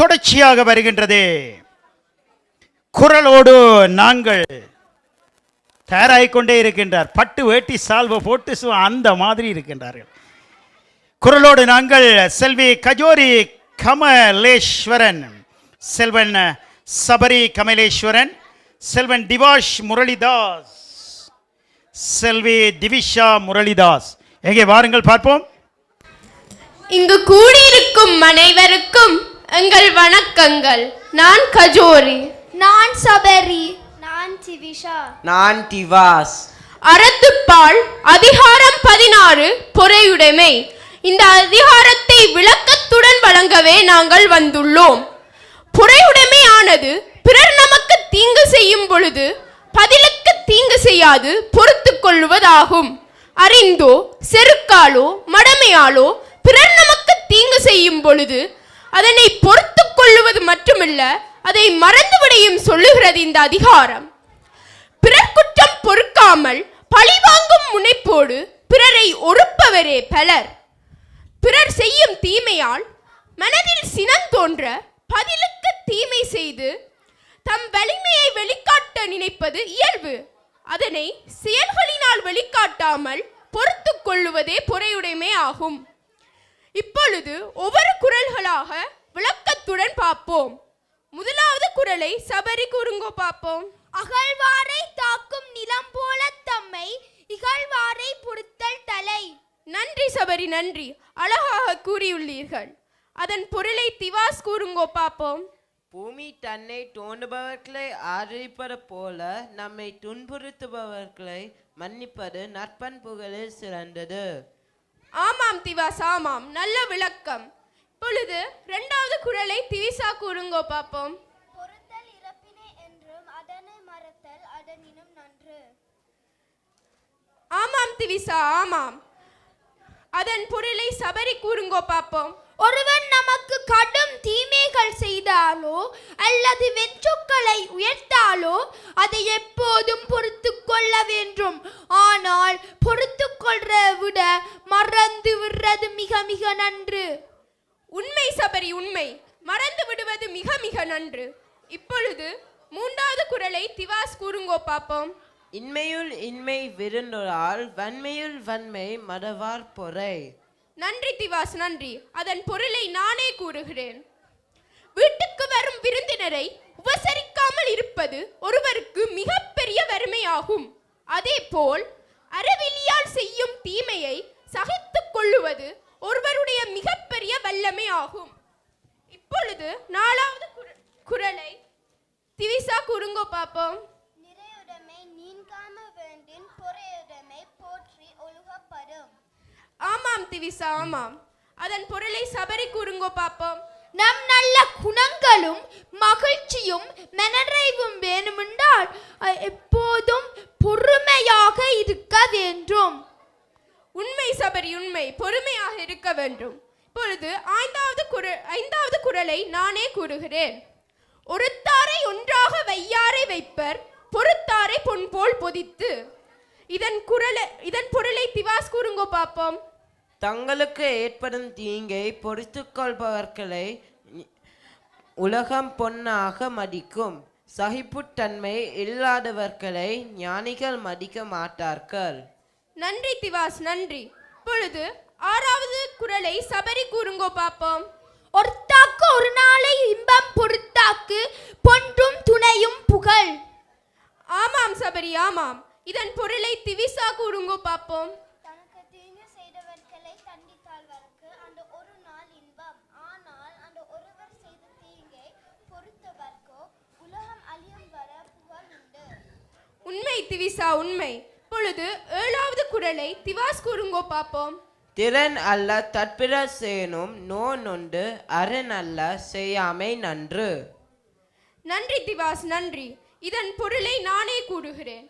தொடர்ச்சியாக வருகின்றது. குரலோடு நாங்கள் தயாராகிக்கொண்டே இருக்கின்றார். பட்டு வேட்டி சால்வை போட்டு அந்த மாதிரி இருக்கின்றார்கள். குரலோடு நாங்கள் செல்வி கஜோரி கமலேஸ்வரன் செல்வன் சபரி கமலேஸ்வரன் செல்வன் டிவாஷ் முரளிதாஸ் செல்வி திவிஷா முரளிதாஸ். எங்கே வாருங்கள் பார்ப்போம். இங்கு கூடியிருக்கும் அனைவருக்கும் எங்கள் வணக்கங்கள். நான் கஜோரி. நான் சபரி. நான் சிவிஷா நான் திவாஸ். அறத்துப்பால் அதிகாரம் பதினாறு பொறையுடைமை. இந்த அதிகாரத்தை விளக்கத்துடன் வழங்கவே நாங்கள் வந்துள்ளோம். பொறையுடைமையானது பிறர் நமக்கு தீங்கு செய்யும் பொழுது பதிலுக்கு தீங்கு செய்யாது பொறுத்துக் கொள்வதாகும். அறிந்தோ செருக்காலோ மடமையாலோ பிறர் நமக்கு தீங்கு செய்யும் பொழுது அதனை பொறுத்து கொள்ளுவது மட்டுமல்ல அதை மறந்துவிடையும் சொல்லுகிறது இந்த அதிகாரம். பிறர் குற்றம் பொறுக்காமல் பழிவாங்கும் முனைப்போடு பிறரை ஒறுப்பவரே பலர். பிறர் செய்யும் தீமையால் மனதில் சினம் தோன்ற பதிலுக்கு தீமை செய்து தம் வலிமையை வெளிக்காட்ட நினைப்பது இயல்பு. அதனை செயல்களினால் வெளிக்காட்டாமல் பொறுத்து கொள்ளுவதே பொறையுடைமை ஆகும். இப்பொழுது ஒவ்வொரு குரல்களாக விளக்கத்துடன் பார்ப்போம். முதலாவது குரலை சபரி கூறுங்கோ பார்ப்போம். அகழ்வாரை தாக்கும் நிலம் போல தம்மை இகழ்வாரை பொறுத்தல் தலை. நன்றி சபரி நன்றி. அழகாக கூறியுள்ளீர்கள். அதன் பொருளை திவாஸ் கூறுங்கோ பார்ப்போம். பூமி தன்னை தோண்டுபவர்களை ஆதரிப்பது போல நம்மை துன்புறுத்துபவர்களை மன்னிப்பது நற்பண்புகளில் சிறந்தது. ஆமாம் திவாஸ் ஆமாம் நல்ல விளக்கம். இப்பொழுது இரண்டாவது குரலை திவிசா கூறுங்கோ பார்ப்போம் பொறுத்தல் இறப்பினை என்றும் அதனை மறத்தல் அதனினும் நன்று. ஆமாம் திவிசா ஆமாம். அதன் பொருளை சபரி கூறுங்கோ பார்ப்போம் ஒருவன் நமக்கு கடும் தீமைகள் செய்தாலோ அல்லது வெற்றுக்களை உயர்த்தாலோ அதை எப்போதும் பொறுத்து கொள்ள வேண்டும். ஆனால் பொறுத்து கொள்ற விட மறந்து விடுறது மிக மிக நன்று. உண்மை சபரி உண்மை. மறந்து விடுவது மிக மிக நன்று. இப்பொழுது மூன்றாவது குரலை திவாஸ் கூறுங்கோ பார்ப்போம். இன்மையுள் இன்மை விருந்தொரால் வன்மையுள் வன்மை மறவார் பொறை. நன்றி திவாஸ் நன்றி. அதன் பொருளை நானே கூறுகிறேன். வீட்டுக்கு வரும் விருந்தினரை உபசரிக்காமல் இருப்பது ஒருவருக்கு மிகப்பெரிய வறுமையாகும். அதேபோல் அறவெளியால் செய்யும் தீமையை சகித்துக் கொள்ளுவது ஒருவருடைய மிகப்பெரிய வல்லமை ஆகும் இப்பொழுது நாலாவது குர- குரலை திவிசா கூறுங்கோ பார்ப்போம் நிறையுடைமை நீங்காம வேண்டின் பொறையுடைமை போற்றி ஒழுகப்படும். ஆமாம் திவிசா ஆமாம். அதன் பொருளை சபரி கூறுங்கோ பார்ப்போம் நம் நல்ல குணங்களும் மகிழ்ச்சியும் மனநிறைவும் வேணுமென்றால் எப்போதும் பொறுமையாக இருக்க வேண்டும். உண்மை சபரி உண்மை பொறுமையாக இருக்க வேண்டும். இப்பொழுது ஐந்தாவது குரல் ஐந்தாவது குரலை நானே கூறுகிறேன். ஒருத்தாரை ஒன்றாக வையாரை வைப்பர் பொறுத்தாரை பொன் போல் பொதித்து. இதன் குரலை இதன் பொருளை திவாஸ் கூறுங்கோ பார்ப்போம். தங்களுக்கு ஏற்படும் தீங்கை பொறுத்துக் கொள்பவர்களை உலகம் பொன்னாக மதிக்கும். சகிப்புத்தன்மை இல்லாதவர்களை ஞானிகள் மதிக்க மாட்டார்கள். நன்றி திவாஸ் நன்றி. இப்பொழுது ஆறாவது குரலை சபரி கூறுங்கோ பார்ப்போம் ஒருத்தாக்கு ஒரு நாளை இன்பம் பொறுத்தாக்கு பொன்றும் துணையும் புகழ். ஆமாம் சபரி ஆமாம். இதன் பொருளை திவிசா கூறுங்கோ பார்ப்போம் தனக்கு தீங்கு செய்தவர்களை தண்டித்தாழ்வருக்கு அந்த ஒரு நாள் இன்பம் ஆனால் அந்த ஒருவர் செய்த தீங்கை பொறுத்தவர்க்கோ உலகம் அழியும் வர புகழ் உண்டு உண்மை திவிசா உண்மை. இப்பொழுது ஏழாவது குரலை திவாஸ் கூறுங்கோ பார்ப்போம். திறன் அல்ல தற்பிற சேனும் நோ நொண்டு அரண் அல்ல செய்யாமை நன்று. நன்றி திவாஸ் நன்றி. இதன் பொருளை நானே கூறுகிறேன்.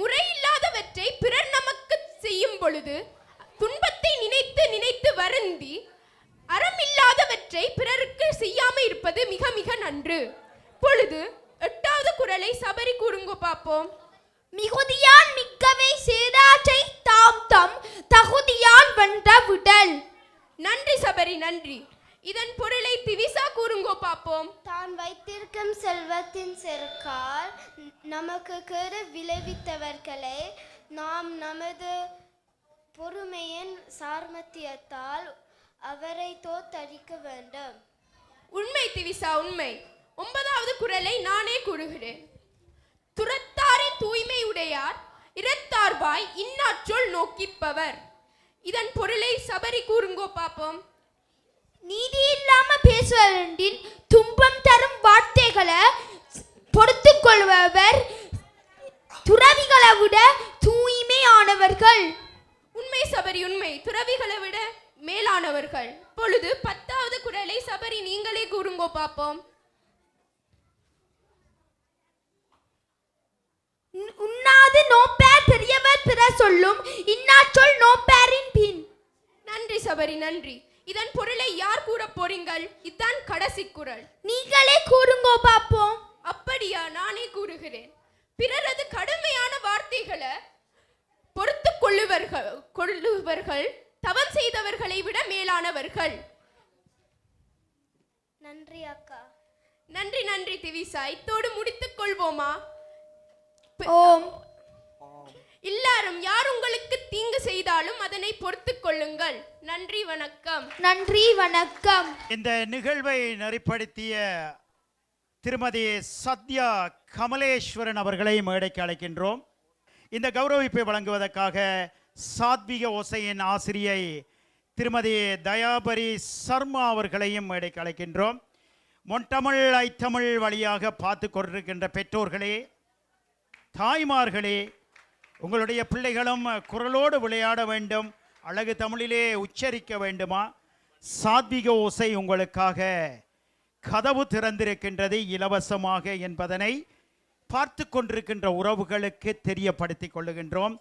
முறையில்லாதவற்றை பிறர் நமக்கு செய்யும் பொழுது துன்பத்தை நினைத்து நினைத்து வருந்தி அறமில்லாதவற்றை பிறருக்கு செய்யாம இருப்பது மிக மிக நன்று. பொழுது எட்டாவது குரலை சபரி கூறுங்கோ பார்ப்போம். மிகுதியான் மிக்கவை சேராற்றை தாம் தம் தகுதியான் வென்ற விடல். நன்றி சபரி நன்றி. இதன் பொருளை திவிசா கூறுங்கோ பாப்போம். தான் வைத்திருக்கும் செல்வத்தின் செருக்கால் நமக்கு கேடு விளைவித்தவர்களை நாம் நமது பொறுமையின் சார்மத்தியத்தால் அவரை தோத்தடிக்க வேண்டும். உண்மை திவிசா உண்மை. ஒன்பதாவது குரலை நானே கூறுகிறேன். துரத்தாரின் தூய்மை உடையார் இரத்தார்வாய் இன்னாற்றொல் நோக்கிப்பவர். இதன் பொருளை சபரி கூறுங்கோ பாப்போம். நீதி இல்லாம பேசுவதின் துன்பம் தரும் வார்த்தைகளை பொறுத்து கொள்பவர் துறவிகளை விட தூய்மையானவர்கள். உண்மை சபரி உண்மை. துறவிகளை விட மேலானவர்கள். பொழுது பத்தாவது குரலை சபரி நீங்களே கூறுங்கோ பாப்போம். உண்ணாது நோப்பேர் பெரியவர் பிற சொல்லும். இன்னாச்சொல் நோப்பேரின் பின். நன்றி சபரி நன்றி. இதன் பொருளை யார் கூற போறீங்கள்? இதுதான் கடைசி குரல். நீங்களே கூறுங்கோ பாப்போம். அப்படியா நானே கூறுகிறேன். பிறரது கடுமையான வார்த்தைகளை பொறுத்து கொள்ளுவர்கள் கொள்ளுவர்கள் தவம் செய்தவர்களை விட மேலானவர்கள். நன்றி அக்கா. நன்றி நன்றி திவிசா. இத்தோடு முடித்துக் கொள்வோமா? ஓம். எல்லாரும் யார் உங்களுக்கு தீங்கு செய்தாலும் அதனை பொறுத்துக் கொள்ளுங்கள். நன்றி வணக்கம். நன்றி வணக்கம். இந்த நிகழ்வை நெறிப்படுத்திய திருமதி சத்யா கமலேஸ்வரன் அவர்களை மேடைக்கு அழைக்கின்றோம். இந்த கௌரவிப்பை வழங்குவதற்காக சாத்விக ஓசையின் ஆசிரியை திருமதி தயாபரி சர்மா அவர்களையும் மேடைக்கு அழைக்கின்றோம். மொன்டமிழ் ஐத்தமிழ் வழியாக பார்த்து கொண்டிருக்கின்ற பெற்றோர்களே தாய்மார்களே உங்களுடைய பிள்ளைகளும் குரலோடு விளையாட வேண்டும் அழகு தமிழிலே உச்சரிக்க வேண்டுமா? சாத்விக ஓசை உங்களுக்காக. கதவு திறந்திருக்கின்றது இலவசமாக என்பதனை பார்த்து கொண்டிருக்கின்ற உறவுகளுக்கு தெரியப்படுத்திக் கொள்ளுகின்றோம்.